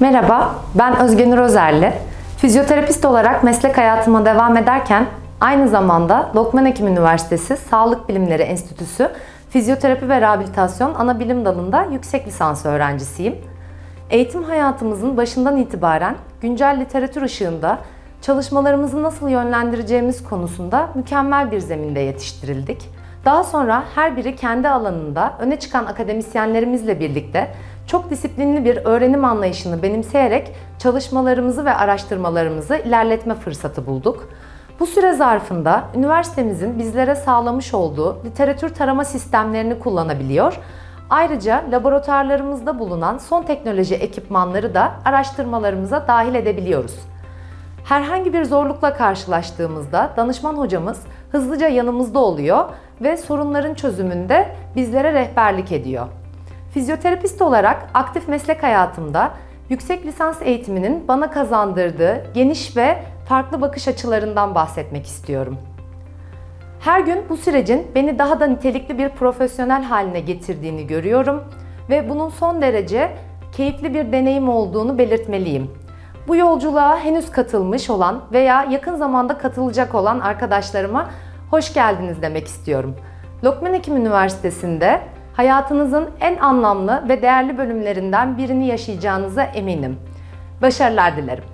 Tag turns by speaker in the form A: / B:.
A: Merhaba, ben Özgenür Özerli. Fizyoterapist olarak meslek hayatıma devam ederken aynı zamanda Lokman Hekim Üniversitesi Sağlık Bilimleri Enstitüsü Fizyoterapi ve Rehabilitasyon ana bilim dalında yüksek lisans öğrencisiyim. Eğitim hayatımızın başından itibaren güncel literatür ışığında çalışmalarımızı nasıl yönlendireceğimiz konusunda mükemmel bir zeminde yetiştirildik. Daha sonra her biri kendi alanında öne çıkan akademisyenlerimizle birlikte çok disiplinli bir öğrenim anlayışını benimseyerek çalışmalarımızı ve araştırmalarımızı ilerletme fırsatı bulduk. Bu süre zarfında üniversitemizin bizlere sağlamış olduğu literatür tarama sistemlerini kullanabiliyor. Ayrıca laboratuvarlarımızda bulunan son teknoloji ekipmanları da araştırmalarımıza dahil edebiliyoruz. Herhangi bir zorlukla karşılaştığımızda danışman hocamız hızlıca yanımızda oluyor ve sorunların çözümünde bizlere rehberlik ediyor. Fizyoterapist olarak aktif meslek hayatımda yüksek lisans eğitiminin bana kazandırdığı geniş ve farklı bakış açılarından bahsetmek istiyorum. Her gün bu sürecin beni daha da nitelikli bir profesyonel haline getirdiğini görüyorum ve bunun son derece keyifli bir deneyim olduğunu belirtmeliyim. Bu yolculuğa henüz katılmış olan veya yakın zamanda katılacak olan arkadaşlarıma hoş geldiniz demek istiyorum. Lokman Hekim Üniversitesi'nde hayatınızın en anlamlı ve değerli bölümlerinden birini yaşayacağınıza eminim. Başarılar dilerim.